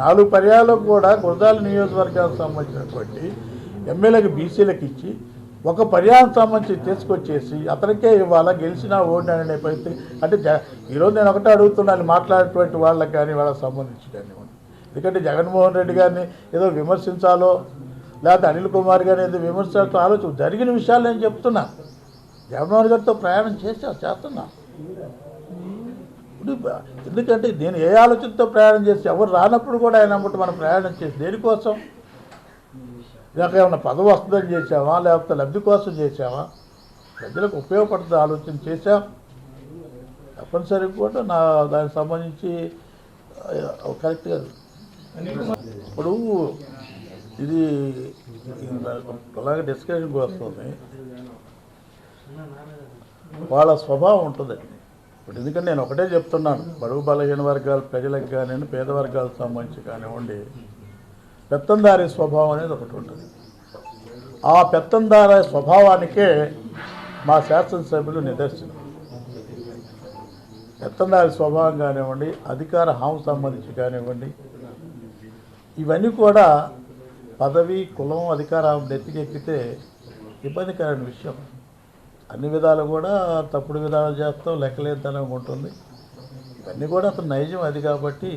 నాలుగు పర్యాలకు కూడా గురజాల నియోజకవర్గానికి సంబంధించినటువంటి ఎమ్మెల్యేకి బీసీలకు ఇచ్చి ఒక పర్యాయం సంబంధించి తీసుకొచ్చేసి అతనికే ఇవాళ గెలిచినా ఓడినాననే పరిస్థితి. అంటే జ ఈరోజు నేను ఒకటే అడుగుతున్నాను మాట్లాడేటువంటి వాళ్ళకి కానీ వాళ్ళకి సంబంధించి కానివ్వండి ఎందుకంటే జగన్మోహన్ రెడ్డి గారిని ఏదో విమర్శించాలో లేకపోతే అనిల్ కుమార్ గారిని ఏదో విమర్శించాలో ఆలోచన జరిగిన విషయాలు నేను చెప్తున్నా. జగన్మోహన్ గారితో ప్రయాణం చేసా చేస్తున్నా. ఇప్పుడు ఎందుకంటే నేను ఏ ఆలోచనతో ప్రయాణం చేసి ఎవరు రానప్పుడు కూడా ఆయన అమ్మటి మనం ప్రయాణం చేసి దేనికోసం? ఇలాగ ఏమన్నా పదవి వస్తుందని చేసామా లేకపోతే లబ్ధి కోసం చేసామా ప్రజలకు ఉపయోగపడుతుంది ఆలోచన చేశాం. తప్పనిసరిగా కూడా నా దానికి సంబంధించి కరెక్ట్ కాదు ఇప్పుడు ఇది అలాగే డిస్కషన్కి వస్తుంది. వాళ్ళ స్వభావం ఉంటుందండి. ఇప్పుడు ఎందుకంటే నేను ఒకటే చెప్తున్నాను బడుగు బలహీన వర్గాల ప్రజలకు కానివ్వండి పేద వర్గాలకు సంబంధించి కానివ్వండి పెత్తందారి స్వభావం అనేది ఒకటి ఉంటుంది. ఆ పెత్తందారి స్వభావానికే మా శాసనసభ్యులు నిదర్శనం పెత్తందారి స్వభావం కానివ్వండి అధికార హాము సంబంధించి కానివ్వండి ఇవన్నీ కూడా పదవి కులం అధికారం నెత్తికెక్కితే ఇబ్బందికరమైన విషయం. అన్ని విధాలు కూడా తప్పుడు విధాలు చేస్తాం లెక్కలేనితనం ఉంటుంది. ఇవన్నీ కూడా అతను నైజం అది కాబట్టి.